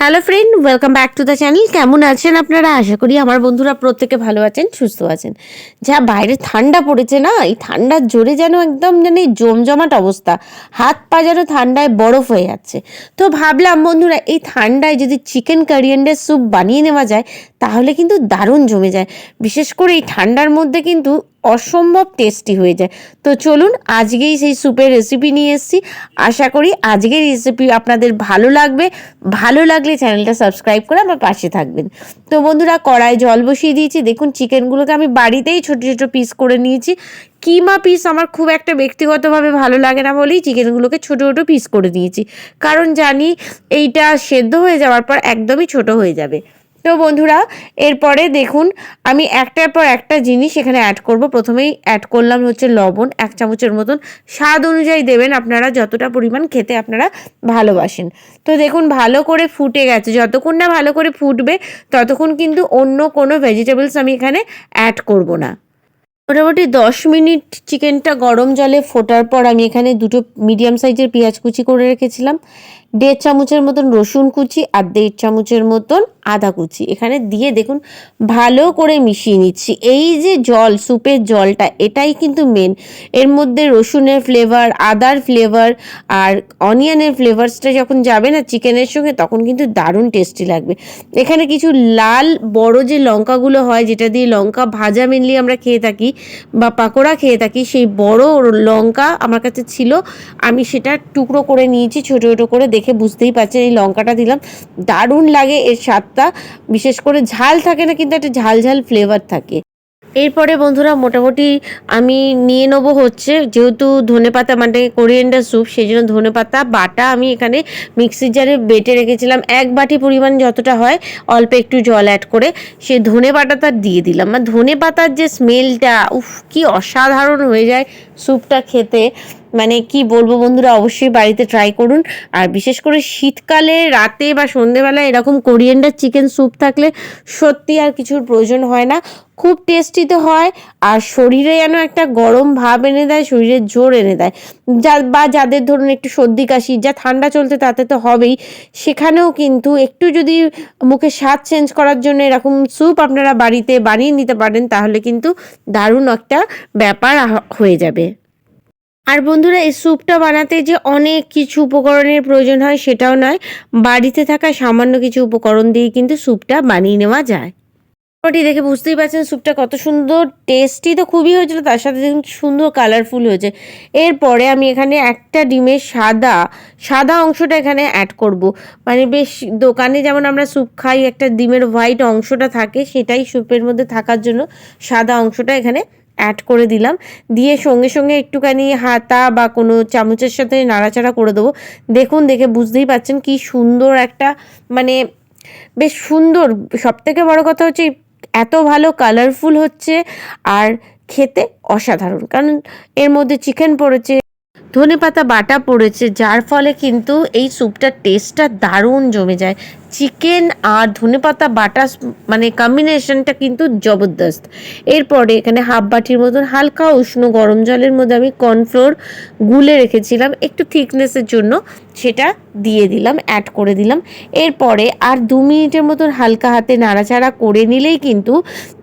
Hello friend welcome back to the channel কেমন আছেন আপনারা? আশা করি আমার বন্ধুরা প্রত্যেকে ভালো আছেন, সুস্থ আছেন। যা বাইরে ঠান্ডা পড়েছে না, এই ঠান্ডার জোরে যেন একদম যেন এই জমজমাট অবস্থা। হাত পা যেন ঠান্ডায় বরফ হয়ে যাচ্ছে। তো ভাবলাম, বন্ধুরা, এই ঠান্ডায় যদি চিকেন কারিয়ান্ডার স্যুপ বানিয়ে নেওয়া যায়, তাহলে কিন্তু দারুণ জমে যায়। বিশেষ করে এই ঠান্ডার মধ্যে কিন্তু অসম্ভব টেস্টি হয়ে যায়। তো চলুন আজকেই সেই স্যুপের রেসিপি নিয়ে এসেছি। আশা করি আজকের রেসিপি আপনাদের ভালো লাগবে। ভালো লাগলে চ্যানেলটা সাবস্ক্রাইব করে আমার পাশে থাকবেন। তো বন্ধুরা, কড়াই জল বসিয়ে দিয়েছি। দেখুন চিকেনগুলোকে আমি বাড়িতেই ছোট ছোট পিস করে নিয়েছি। কিমা পিস আমার খুব একটা ব্যক্তিগতভাবে ভালো লাগে না বলেই চিকেনগুলোকে ছোট ছোট পিস করে দিয়েছি কারণ জানি এইটা সেদ্ধ হয়ে যাওয়ার পর একদমই ছোট হয়ে যাবে। তো বন্ধুরা, এরপরে দেখুন, আমি একটার পর একটা জিনিস এখানে অ্যাড করব। প্রথমেই অ্যাড করলাম হচ্ছে লবণ, এক চামচের মতন। স্বাদ অনুযায়ী দেবেন আপনারা যতটা পরিমাণ খেতে আপনারা ভালোবাসেন। তো দেখুন, ভালো করে ফুটে গেছে। যতক্ষণ না ভালো করে ফুটবে, ততক্ষণ কিন্তু অন্য কোনো ভেজিটেবলস আমি এখানে অ্যাড করব না। মোটামুটি দশ মিনিট চিকেনটা গরম জলে ফোটার পর আমি এখানে দুটো মিডিয়াম সাইজের পেঁয়াজ কুচি করে রেখেছিলাম। দেড় চামচের মতন রসুন কুচি আর দেড় চামচের মতন আদা কুচি। এখানে দিয়ে দেখুন, ভালো করে মিশিয়ে নিচ্ছি। এই যে জল, স্যুপের জলটা, এটাই কিন্তু মেন এর মধ্যে রসুনের ফ্লেভার আদার ফ্লেভার আর অনিয়নের ফ্লেভারসটা যখন যাবে না চিকেনের সঙ্গে, তখন কিন্তু দারুণ টেস্টি লাগবে। এখানে কিছু লাল, বড় যে লঙ্কাগুলো হয়, যেটা দিয়ে লঙ্কা ভাজা মেনলি আমরা খেয়ে থাকি বা পাকোড়া খেয়ে থাকি, সেই বড় লঙ্কা আমার কাছে ছিল। আমি সেটা টুকরো করে নিয়েছি, ছোটো ছোটো করে দেখে বুঝতেই পারছেন, এই লঙ্কাটা দিলাম। দারুণ লাগে, এর স্বাদটা বিশেষ করে ঝাল থাকে না, কিন্তু একটা ঝাল ঝাল ফ্লেভার থাকে। এরপরে বন্ধুরা, মোটামুটি আমি নিয়ে নেব হচ্ছে, যেহেতু ধনে পাতা মানে কোরিয়েন্ডার স্যুপ সেই জন্য ধনে পাতা, বাটা আমি এখানে মিক্সির জারে বেটে রেখেছিলাম। এক বাটি পরিমাণ যতটা হয়, অল্প একটু জল অ্যাড করে, সে ধনে বাটাটা দিয়ে দিলাম। আর ধনে পাতার যে স্মেলটা উফ, কি অসাধারণ হয়ে যায় স্যুপটা খেতে। মানে কি বলব বন্ধুরা, অবশ্যই বাড়িতে ট্রাই করুন। আর বিশেষ করে শীতকালে রাতে বা সন্ধেবেলায় এরকম কোরিয়েন্ডার চিকেন স্যুপ থাকলে সত্যি আর কিছুর প্রয়োজন হয় না। খুব টেস্টি তো হয় আর শরীরে যেন একটা গরম ভাব এনে দেয়, শরীরে জোর এনে দেয়। যা বা যাদের ধরুন একটু সর্দি কাশি, যা ঠান্ডা চলছে তাতে তো হবেই। সেখানেও কিন্তু একটু যদি মুখে স্বাদ চেঞ্জ করার জন্য এরকম স্যুপ আপনারা বাড়িতে বানিয়ে নিতে পারেন, তাহলে কিন্তু দারুণ একটা ব্যাপার হয়ে যাবে। আর বন্ধুরা, এই স্যুপটা বানাতে যে অনেক কিছু উপকরণের প্রয়োজন হয় সেটাও নয়। বাড়িতে থাকা সামান্য কিছু উপকরণ দিয়ে কিন্তু স্যুপটা বানিয়ে নেওয়া যায়। মোটামুটি দেখে বুঝতেই পারছেন স্যুপটা কত সুন্দর, টেস্টি তো খুবই হয়েছিল, তার সাথে দেখুন সুন্দর কালারফুল হয়েছে। এরপরে আমি এখানে একটা ডিমের সাদা সাদা অংশটা এখানে অ্যাড করব। মানে বেশ দোকানে যেমন আমরা স্যুপ খাই, একটা ডিমের হোয়াইট অংশটা থাকে, সেটাই স্যুপের মধ্যে থাকার জন্য সাদা অংশটা এখানে অ্যাড করে দিলাম। দিয়ে সঙ্গে সঙ্গে একটুখানি হাতা বা কোনো চামচের সাথে নাড়াচাড়া করে দেবো। দেখুন, দেখে বুঝতেই পাচ্ছেন কি সুন্দর একটা মানে বেশ সুন্দর। সব থেকে বড় কথা হচ্ছে এত ভালো কালারফুল হচ্ছে আর খেতে অসাধারণ। কারণ এর মধ্যে চিকেন পড়েছে ধনে পাতা বাটা পড়েছে, যার ফলে কিন্তু এই স্যুপটার টেস্টটা দারুণ জমে যায়। চিকেন আর ধনে পাতা বাটা মানে কম্বিনেশনটা কিন্তু জবরদস্ত। এরপরে এখানে হাফ বাটির মতন হালকা উষ্ণ গরম জলের মধ্যে আমি কর্নফ্লোর গুলে রেখেছিলাম। একটু থিকনেসের জন্য সেটা দিয়ে দিলাম অ্যাড করে দিলাম। এরপরে আর দু মিনিটের মতন হালকা হাতে নাড়াচাড়া করে নিলেই কিন্তু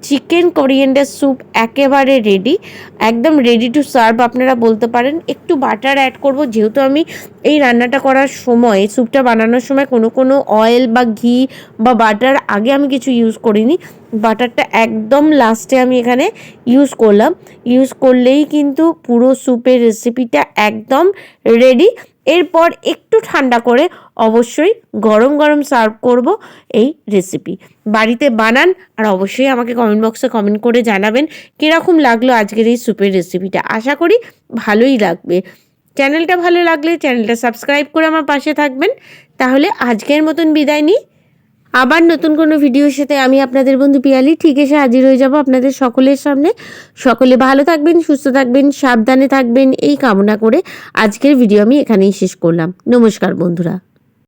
চিকেন কোরিয়েন্ডার স্যুপ একেবারে রেডি একদম রেডি টু সার্ভ আপনারা বলতে পারেন। একটু বাটার অ্যাড করব, যেহেতু আমি এই রান্নাটা করার সময় স্যুপটা বানানোর সময় কোনো কোনো অয়েল বা ঘি বা বাটার আগে আমি কিছু ইউজ করিনি। বাটারটা একদম লাস্টে আমি এখানে ইউজ করলাম। ইউজ করলেই কিন্তু পুরো স্যুপের রেসিপিটা একদম রেডি এরপর একটু ঠান্ডা করে অবশ্যই গরম গরম সার্ভ করব এই রেসিপি বাড়িতে বানান আর অবশ্যই আমাকে কমেন্ট বক্সে কমেন্ট করে জানাবেন কীরকম লাগল আজকের এই স্যুপের রেসিপিটা আশা করি ভালোই লাগবে। চ্যানেলটা ভালো লাগলে চ্যানেলটা সাবস্ক্রাইব করে আমার পাশে থাকবেন। তাহলে আজকের মতন বিদায় নিই। আবার নতুন কোনো ভিডিওর সাথে আমি আপনাদের বন্ধু পিয়ালি ঠিক এসে হাজির হয়ে যাব আপনাদের সকলের সামনে। সকলে ভালো থাকবেন, সুস্থ থাকবেন, সাবধানে থাকবেন, এই কামনা করে আজকের ভিডিও আমি এখানেই শেষ করলাম। নমস্কার বন্ধুরা।